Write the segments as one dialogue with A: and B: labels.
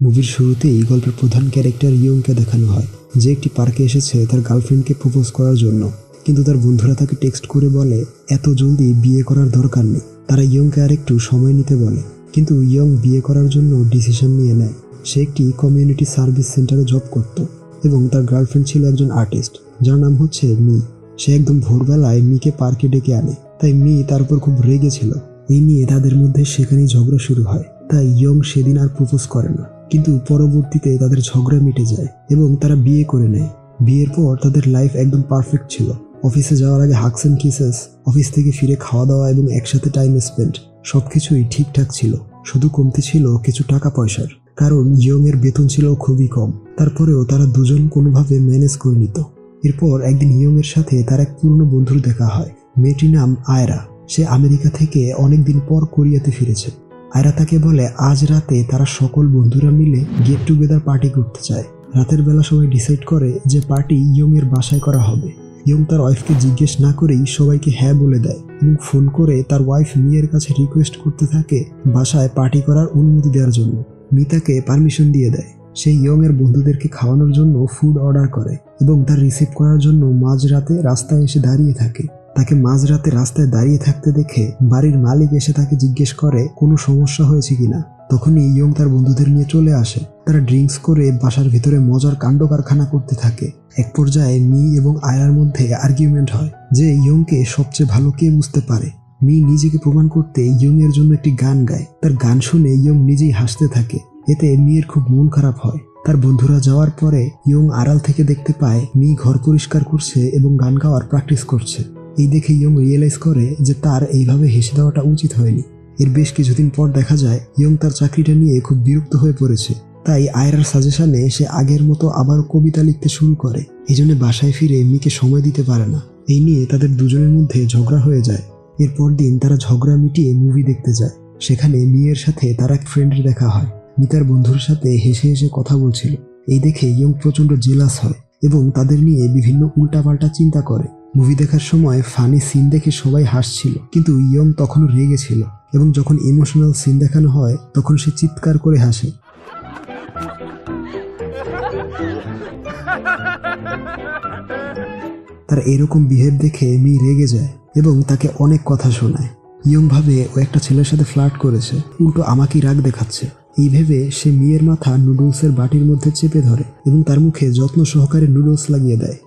A: মুভির শুরুতেই গল্পের প্রধান ক্যারেক্টার ইয়ংকে দেখানো হয়, যে একটি পার্কে এসেছে তার গার্লফ্রেন্ডকে প্রপোজ করার জন্য। কিন্তু তার বন্ধুরা তাকে টেক্সট করে বলে, এত জলদি বিয়ে করার দরকার নেই। তারা ইয়ংকে আর একটু সময় নিতে বলে, কিন্তু ইয়ং বিয়ে করার জন্য ডিসিশন নিয়ে নেয়। সে একটি কমিউনিটি সার্ভিস সেন্টারে জব করত এবং তার গার্লফ্রেন্ড ছিল একজন আর্টিস্ট, যার নাম হচ্ছে মি। সে একদম ভোরবেলায় মিকে পার্কে ডেকে আনে, তাই মি তার উপর খুব রেগেছিল এই নিয়ে তাদের মধ্যে সেখানেই ঝগড়া শুরু হয়, তাই ইয়ং সেদিন আর প্রপোজ করে না। কিন্তু পরবর্তীতে তাদের ঝগড়া মিটে যায় এবং তারা বিয়ে করে নেয়। বিয়ের পর তাদের লাইফ একদম পারফেক্ট ছিল। অফিসে যাওয়ার আগে হাকস অ্যান্ড কিসেস অফিস থেকে ফিরে খাওয়া দাওয়া এবং একসাথে টাইম স্পেন্ড সবকিছুই ঠিকঠাক ছিল। শুধু কমতি ছিল কিছু টাকা পয়সার। কারণ ইয়ং এর বেতন ছিল খুবই কম। তারপরেও তারা দুজন কোনোভাবে ম্যানেজ করে নিত। এরপর একদিন ইয়ং এর সাথে তার এক পুরনো বন্ধুর দেখা হয়। মেয়েটির নাম আয়রা সে আমেরিকা থেকে অনেকদিন পর কোরিয়াতে ফিরেছে। আয়রা তাকে বলে, আজ রাতে তারা সকল বন্ধুরা মিলে গেট টুগেদার পার্টি করতে চায়। রাতের বেলা সবাই ডিসাইড করে যে পার্টি ইয়ং এর বাসায় করা হবে। ইয়ং তার ওয়াইফকে জিজ্ঞেস না করেই সবাইকে হ্যাঁ বলে দেয় এবং ফোন করে তার ওয়াইফ মিয়ের কাছে রিকোয়েস্ট করতে থাকে বাসায় পার্টি করার অনুমতি দেওয়ার জন্য। মি তাকে পারমিশন দিয়ে দেয়। সেই ইয়ং এর বন্ধুদেরকে খাওয়ানোর জন্য ফুড অর্ডার করে এবং তার রিসিভ করার জন্য মাঝরাতে রাস্তায় এসে দাঁড়িয়ে থাকে। তাকে মাঝরাতে রাস্তায় দাঁড়িয়ে থাকতে দেখে বাড়ির মালিক এসে তাকে জিজ্ঞেস করে, কোনো সমস্যা হয়েছে কিনা? তখনই ইয়ং তার বন্ধুদের নিয়ে চলে আসে। তারা ড্রিঙ্কস করে বাসার ভিতরে মজার কাণ্ড কারখানা করতে থাকে। এক পর্যায়ে মি এবং আয়ার মধ্যে আর্গুমেন্ট হয় যে ইয়ংকে সবচেয়ে ভালো কে বুঝতে পারে। মি নিজেকে প্রমাণ করতে ইয়ং এর জন্য একটি গান গায়। তার গান শুনে ইয়ং নিজেই হাসতে থাকে। এতে মিয়ের খুব মন খারাপ হয়। তার বন্ধুরা যাওয়ার পরে ইয়ং আড়াল থেকে দেখতে পায়, মি ঘর পরিষ্কার করছে এবং গান গাওয়ার প্র্যাকটিস করছে। এই দেখে ইয়ং রিয়েলাইজ করে যে তার এইভাবে হেসে দেওয়াটা উচিত হয়নি। এর বেশ কিছুদিন পর দেখা যায়, ইয়ং তার চাকরিটা নিয়ে খুব বিরক্ত হয়ে পড়েছে। তাই আয়রার সাজেশনে সে আগের মতো আবার কবিতা লিখতে শুরু করে। এই জন্য বাসায় ফিরে মিকে সময় দিতে পারে না। এই নিয়ে তাদের দুজনের মধ্যে ঝগড়া হয়ে যায়। এরপর দিন তারা ঝগড়া মিটিয়ে মুভি দেখতে যায়। সেখানে মিয়ের সাথে তার এক ফ্রেন্ডের দেখা হয়। মি তার বন্ধুর সাথে হেসে হেসে কথা বলছিল। এই দেখে ইয়ং প্রচণ্ড জেলাস হয় এবং তাদের নিয়ে বিভিন্ন উল্টাপাল্টা চিন্তা করে। মুভি দেখার সময় ফানি সিন দেখে সবাই হাসছিল, কিন্তু ইয়ং তখনও রেগেছিল এবং যখন ইমোশনাল সিন দেখানো হয়, তখন সে চিৎকার করে হাসে। তার এরকম বিহেভ দেখে মি রেগে যায় এবং তাকে অনেক কথা শোনায়। ইয়ং ভাবে, ও একটা ছেলের সাথে ফ্লার্ট করেছে, উল্টো আমাকেই রাগ দেখাচ্ছে। এই ভেবে সে মেয়ের মাথা নুডলসের বাটির মধ্যে চেপে ধরে এবং তার মুখে যত্ন সহকারে নুডলস লাগিয়ে দেয়।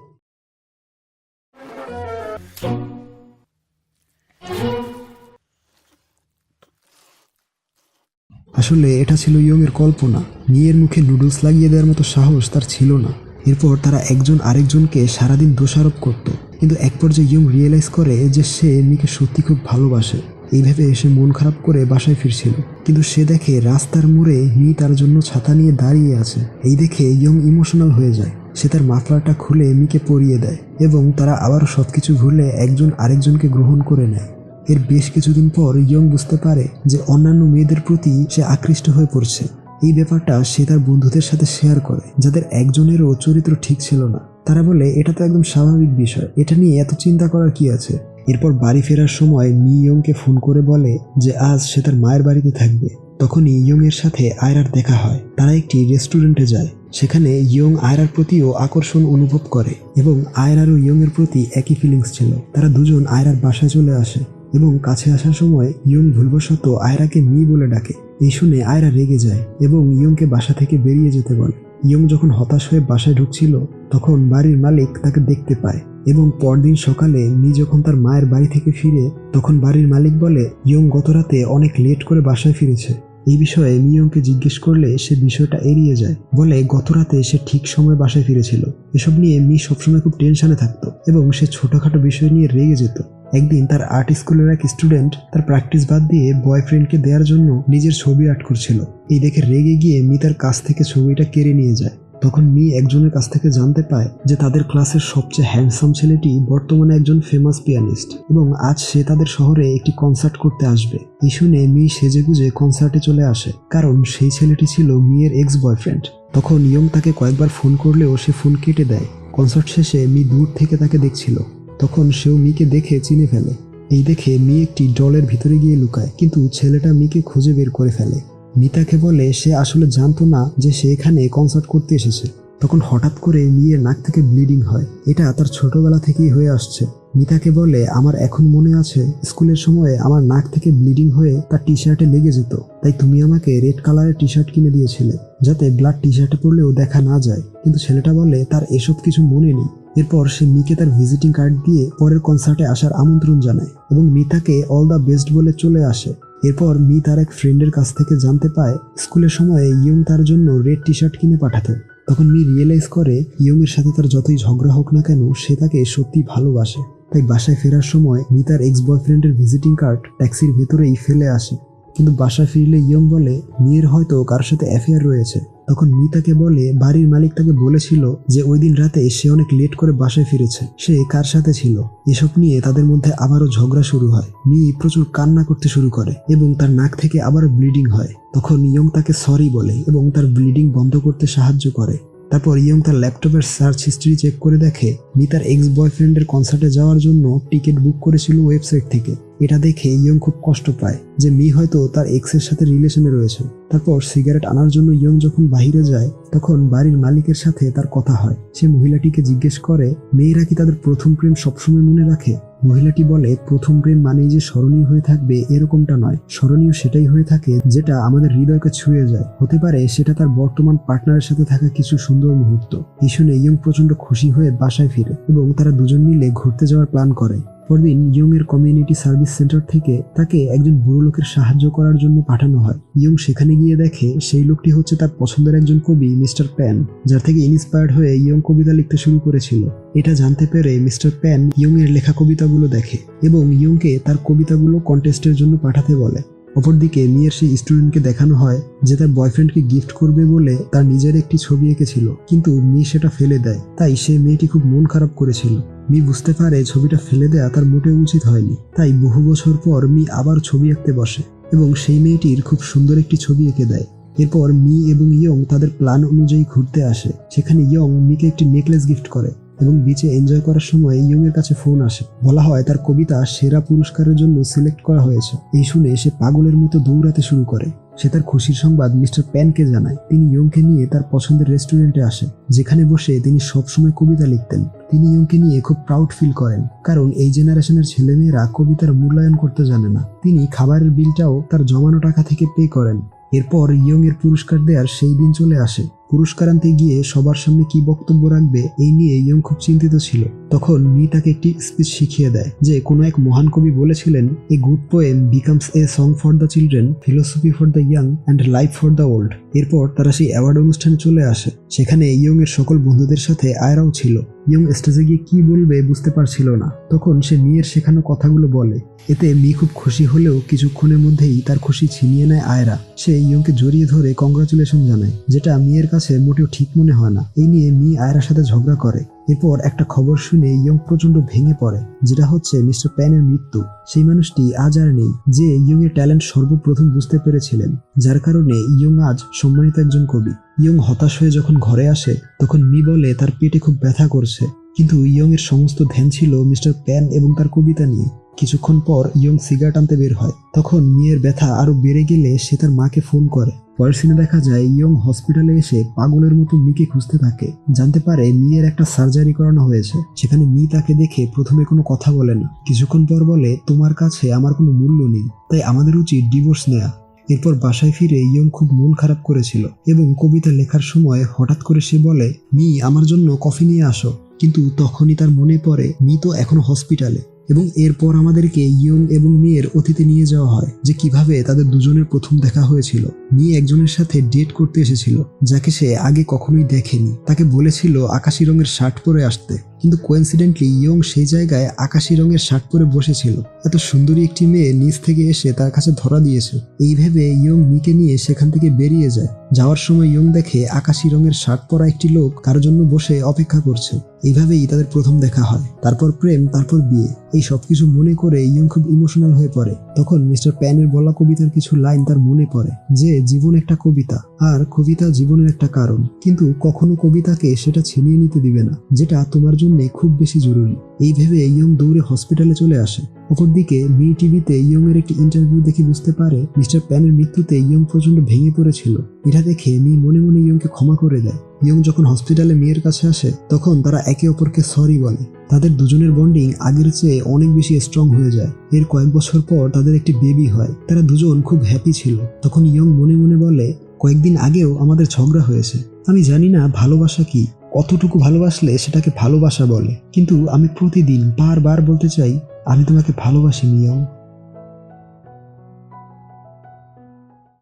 A: আসলে এটা ছিল ইয়ংয়ের কল্পনা। মিয়ের মুখে নুডলস লাগিয়ে দেওয়ার মতো সাহস তার ছিল না। এরপর তারা একজন আরেকজনকে সারাদিন দোষারোপ করত। কিন্তু এক পর্যায়ে ইয়ং রিয়েলাইজ করে যে সে মিকে সত্যি খুব ভালোবাসে। এই ভেবে সে মন খারাপ করে বাসায় ফিরছিল। কিন্তু সে দেখে রাস্তার মোড়ে মি তার জন্য ছাতা নিয়ে দাঁড়িয়ে আছে। এই দেখে ইয়ং ইমোশনাল হয়ে যায়। সে তার মাফলারটা খুলে মিকে পরিয়ে দেয় এবং তারা আবারও সবকিছু ভুলে একজন আরেকজনকে গ্রহণ করে নেয়। এর বেশ কিছুদিন পর ইয়ং বুঝতে পারে যে অন্যান্য মেয়েদের প্রতি সে আকৃষ্ট হয়ে পড়ছে। এই ব্যাপারটা সে তার বন্ধুদের সাথে শেয়ার করে, যাদের একজনেরও চরিত্র ঠিক ছিল না। তারা বলে, এটা তো একদম স্বাভাবিক বিষয়। এটা নিয়ে এত চিন্তা করার কি আছে? এরপর বাড়ি ফেরার সময় মি ইয়ংকে ফোন করে বলে যে, আজ সে তার মায়ের বাড়িতে থাকবে। তখনই ইয়ং এর সাথে আয়রার দেখা হয়। তারা একটি রেস্টুরেন্টে যায়। সেখানে ইয়ং আয়রার প্রতিও আকর্ষণ অনুভব করে এবং আয়রারও ইয়ং এর প্রতি একই ফিলিংস ছিল। তারা দুজন আয়রার বাসায় চলে আসে। এবং কাছে আসার সময় ইয়ং ভুলবশত আয়রাকে মি বলে ডাকে। এই শুনে আয়রা রেগে যায় এবং ইয়ংকে বাসা থেকে বেরিয়ে যেতে বলে। ইয়ং যখন হতাশ হয়ে বাসায় ঢুকছিল, তখন বাড়ির মালিক তাকে দেখতে পায় এবং পরদিন সকালে মি যখন তার মায়ের বাড়ি থেকে ফিরে, তখন বাড়ির মালিক বলে, ইয়ং গতরাতে অনেক লেট করে বাসায় ফিরেছে। এই বিষয়ে মিয়ংকে জিজ্ঞেস করলে সে বিষয়টা এড়িয়ে যায়। বলে গতরাতে সে ঠিক সময় বাসায় ফিরেছিল। এসব নিয়ে মি সবসময় খুব টেনশনে থাকতো এবং সে ছোটখাটো বিষয় নিয়ে রেগে যেত। একদিন তার আর্ট স্কুলের এক স্টুডেন্ট তার প্র্যাকটিস বাদ দিয়ে বয়ফ্রেন্ডকে দেওয়ার জন্য নিজের ছবি আর্ট করছিল। এই দেখে রেগে গিয়ে মি তার কাছ থেকে ছবিটা কেড়ে নিয়ে যায়। তখন মি একজনের কাছ থেকে জানতে পায় যে তাদের ক্লাসের সবচেয়ে হ্যান্ডসাম ছেলেটি বর্তমানে একজন ফেমাস পিয়ানিস্ট এবং আজ সে তাদের শহরে একটি কনসার্ট করতে আসবে। এই শুনে মি সেজেগুজে কনসার্টে চলে আসে, কারণ সেই ছেলেটি ছিল মিয়ের এক্স বয়ফ্রেন্ড তখন ইয়ং তাকে কয়েকবার ফোন করলেও সে ফোন কেটে দেয়। কনসার্ট শেষে মি দূর থেকে তাকে দেখছিল। তখন সেও মিকে দেখে চিনে ফেলে। এই দেখে মি একটি ডলের ভিতরে গিয়ে লুকায়, কিন্তু ছেলেটা মিকে খুঁজে বের করে ফেলে। মিতাকে বলে, সে আসলে জানতো না যে সে এখানে কনসার্ট করতে এসেছে। তখন হঠাৎ করে মিয়ের নাক থেকে ব্লিডিং হয়। এটা তার ছোটবেলা থেকেই হয়ে আসছে। মিতাকে বলে, আমার এখন মনে আছে, স্কুলের সময়ে আমার নাক থেকে ব্লিডিং হয়ে তার টি শার্টে লেগে যেত। তাই তুমি আমাকে রেড কালারের টি শার্ট কিনে দিয়েছিলে, যাতে ব্লাড টি শার্টে পড়লেও দেখা না যায়। কিন্তু ছেলেটা বলে, তার এসব কিছু মনে নেই। এরপর সে মিকে তার ভিজিটিং কার্ড দিয়ে পরের কনসার্টে আসার আমন্ত্রণ জানায় এবং মিতাকে অল দ্য বেস্ট বলে চলে আসে। এরপর মি তার এক ফ্রেন্ডের কাছ থেকে জানতে পায়, স্কুলের সময়ে ইয়ং তার জন্য রেড টি শার্ট কিনে পাঠাতো। তখন মি রিয়েলাইজ করে ইয়ং এর সাথে তার যতই ঝগড়া হোক না কেন, সে তাকে সত্যি ভালোবাসে। তাই বাসায় ফেরার সময় মি তার এক্স বয়ফ্রেন্ডের ভিজিটিং কার্ড ট্যাক্সির ভেতরেই ফেলে আসে। কিন্তু বাসায় ফিরলে ইয়ং বলে, মেয়ের হয়তো কারোর সাথে অ্যাফেয়ার রয়েছে। তখন মিতাকে বলে, বাড়ির মালিক তাকে বলেছিল যে ওই দিন রাতে সে অনেক লেট করে বাসায় ফিরেছে। সে কার সাথে ছিল? এসব নিয়ে তাদের মধ্যে আবারও ঝগড়া শুরু হয়। মি প্রচুর কান্না করতে শুরু করে এবং তার নাক থেকে আবারও ব্লিডিং হয়। তখন ইয়ং তাকে সরি বলে এবং তার ব্লিডিং বন্ধ করতে সাহায্য করে। তারপর ইয়ং তার ল্যাপটপের সার্চ হিস্ট্রি চেক করে দেখে মি তার এক্স বয়ফ্রেন্ডের কনসার্টে যাওয়ার জন্য টিকিট বুক করেছিল ওয়েবসাইট থেকে। এটা দেখে ইয়ং খুব কষ্ট পায় যে মি হয়তো তার এক্সের সাথে রিলেশনে রয়েছে। তারপর সিগারেট আনার জন্য ইয়ং যখন বাইরে যায়, তখন বাড়ির মালিকের সাথে তার কথা হয়। সে মহিলাটিকে জিজ্ঞেস করে, মেয়েরা কি তাদের প্রথম প্রেম সবসময় মনে রাখে? মহিলাটি বলে, প্রথম প্রেম মানেই যে স্মরণীয় হয়ে থাকবে এরকমটা নয়। স্মরণীয় সেটাই হয়ে থাকে যেটা আমাদের হৃদয়কে ছুঁয়ে যায়। হতে পারে সেটা তার বর্তমান পার্টনারের সাথে থাকা কিছু সুন্দর মুহূর্ত। এই ইয়ং প্রচণ্ড খুশি হয়ে বাসায় ফিরে এবং তারা দুজন মিলে ঘুরতে যাওয়ার প্ল্যান করে। পরদিন ইয়ং এর কমিউনিটি সার্ভিস সেন্টার থেকে তাকে একজন বুড়ো লোকের সাহায্য করার জন্য পাঠানো হয়। ইয়ং সেখানে গিয়ে দেখে সেই লোকটি হচ্ছে তার পছন্দের একজন কবি, মিস্টার প্যান, যার থেকে ইন্সপায়ার্ড হয়ে ইয়ং কবিতা লিখতে শুরু করেছিল। এটা জানতে পেরে মিস্টার প্যান ইয়ং এর লেখা কবিতাগুলো দেখে এবং ইয়ংকে তার কবিতাগুলো কন্টেস্টের জন্য পাঠাতে বলে। অপরদিকে মেয়ের সেই স্টুডেন্টকে দেখানো হয় যে তার বয়ফ্রেন্ডকে গিফট করবে বলে তার নিজের একটি ছবি এঁকেছিল। কিন্তু মেয়ে সেটা ফেলে দেয়। তাই সে মেয়েটি খুব মন খারাপ করেছিল। মি বুঝতে পারে ছবিটা ফেলে দেয়া তার মোটেও উচিত হয়নি। তাই বহু বছর পর মি আবার ছবি আঁকতে বসে এবং সেই মেয়েটির খুব সুন্দর একটি ছবি এঁকে দেয়। এরপর মি এবং ইয়ং তাদের প্ল্যান অনুযায়ী ঘুরতে আসে। সেখানে ইয়ং মিকে একটি নেকলেস গিফট করে। এবং বিচে এনজয় করার সময় ইয়ং এর কাছে ফোন আসে। বলা হয়, তার কবিতা সেরা পুরস্কারের জন্য সিলেক্ট করা হয়েছে। এই শুনে সে পাগলের মতো দৌড়াতে শুরু করে। সে তার খুশির সংবাদ মিস্টার প্যানকে জানায়। তিনি ইয়ংকে নিয়ে তার পছন্দের রেস্টুরেন্টে আসে, যেখানে বসে তিনি সবসময় কবিতা লিখতেন। তিনি ইয়ংকে নিয়ে খুব প্রাউড ফিল করেন, কারণ এই জেনারেশনের ছেলেমেয়েরা কবিতার মূল্যায়ন করতে জানে না। তিনি খাবারের বিলটাও তার জমানো টাকা থেকে পে করেন। এরপর ইয়ং এর পুরস্কার দেওয়ার সেই দিন চলে আসে। পুরস্কার আনতে গিয়ে সবার সামনে কি বক্তব্য রাখবে এই নিয়ে ইয়ং খুব চিন্তিত ছিল। তখন মি তাকে একটি স্পিচ শিখিয়ে দেয় যে কোনো এক মহান কবি বলেছিলেন a good poem becomes a song for the children philosophy for the young and life for the old এরপর তারা সেই অ্যাওয়ার্ড অনুষ্ঠানে চলে আসে। সেখানে ইয়ং এর সকল বন্ধুদের সাথে আয়রাও ছিল। ইয়ং স্টেজে গিয়ে কি বলবে বুঝতে পারছিল না। তখন সে মিয়ের শেখানো কথাগুলো বলে। এতে মি খুব খুশি হলেও কিছুক্ষণের মধ্যেই তার খুশি ছিনিয়ে নেয় আয়রা। সে ইয়ংকে জড়িয়ে ধরে কংগ্রাচুলেশন জানায়, যেটা মিয়ের কাছে মোটেও ঠিক মনে হয় না। এই নিয়ে মি আয়রার সাথে ঝগড়া করে। এরপর একটা খবর শুনে ইয়ং প্রচণ্ড ভেঙে পড়ে, যেটা হচ্ছে মিস্টার প্যানের মৃত্যু। সেই মানুষটি আজ আর নেই, যে ইয়ং এর ট্যালেন্ট সর্বপ্রথম বুঝতে পেরেছিলেন, যার কারণে ইয়ং আজ সম্মানিত একজন কবি। ইয়ং হতাশ হয়ে যখন ঘরে আসে, তখন মি বলে তার পেটে খুব ব্যথা করছে। কিন্তু ইয়ং এর সমস্ত ধ্যান ছিল মিস্টার প্যান এবং তার কবিতা নিয়ে। কিছুক্ষণ পর ইয়ং সিগারেট আনতে বের হয়। তখন মেয়ের ব্যথা আরও বেড়ে গেলে সে তার মাকে ফোন করে। পরের সিনে দেখা যায় ইয়ং হসপিটালে এসে পাগলের মতো মিকে খুঁজতে থাকে। জানতে পারে মিয়ের একটা সার্জারি করানো হয়েছে। সেখানে মি তাকে দেখে প্রথমে কোনো কথা বলে না। কিছুক্ষণ পর বলে, তোমার কাছে আমার কোনো মূল্য নেই। তাই আমাদের উচিত ডিভোর্স নেয়া। এরপর বাসায় ফিরে ইয়ং খুব মন খারাপ করেছিল এবং কবিতা লেখার সময় হঠাৎ করে সে বলে, মি, আমার জন্য কফি নিয়ে আসো। কিন্তু তখনই তার মনে পড়ে, মি তো এখনও হসপিটালে এবং এরপর আমাদেরকে ইয়ং এবং মেয়ের অতীতে নিয়ে যাওয়া হয়, যে কীভাবে তাদের দুজনের প্রথম দেখা হয়েছিল। মেয়ে একজনের সাথে ডেট করতে এসেছিল, যাকে সে আগে কখনোই দেখেনি। তাকে বলেছিল আকাশি রঙের শার্ট পরে আসতে। কিন্তু কোয়েন্সিডেন্টলি ইয়ং সেই জায়গায় আকাশি রঙের শার্ট পরে বসেছিল। এত সুন্দরী একটি মেয়ে নিচ থেকে এসে তার কাছে ধরা দিয়েছে। এই ভেবে ইয়ং মিকে নিয়ে সেখান থেকে বেরিয়ে যায়। যাওয়ার সময় ইয়ং দেখে আকাশি রঙের শার্ট পরা একটি লোক কারোর জন্য বসে অপেক্ষা করছে। এইভাবেই তাদের প্রথম দেখা হয়। তারপর প্রেম, তারপর বিয়ে। এই সবকিছু মনে করে ইয়ং খুব ইমোশনাল হয়ে পড়ে। তখন মিস্টার প্যানের বলা কবিতার কিছু লাইন তার মনে পড়ে, যে জীবন একটা কবিতা আর কবিতা জীবনের একটা কারণ। কিন্তু কখনো কবিতাকে সেটা ছিনিয়ে নিতে দিবে না, যেটা তোমার জন্য খুব বেশি জরুরি। এই ভেবে ইয়ং দৌড়ে হসপিটালে চলে আসে। অপরদিকে মি টিভিতে ইয়ং এর একটি ইন্টারভিউ দেখে বুঝতে পারে, মিস্টার প্যানের মৃত্যুতে ইয়ং প্রচণ্ড ভেঙে পড়েছিল। এটা দেখে মি মনে মনে ইয়ংকে ক্ষমা করে দেয়। ইয়ং যখন হসপিটালে মেয়ের কাছে আসে, তখন তারা একে অপরকে সরি বলে। তাদের দুজনের বন্ডিং আগের চেয়ে অনেক বেশি স্ট্রং হয়ে যায়। এর কয়েক বছর পর তাদের একটি বেবি হয়। তারা দুজন খুব হ্যাপি ছিল। তখন ইয়ং মনে মনে বলে, কয়েকদিন আগেও আমাদের ঝগড়া হয়েছে। আমি জানি না ভালোবাসা কি। কতটুকু ভালোবাসলে সেটাকে ভালোবাসা বলে। কিন্তু আমি প্রতিদিন বারবার বলতে চাই, আমি তোমাকে ভালোবাসি মিয়ং।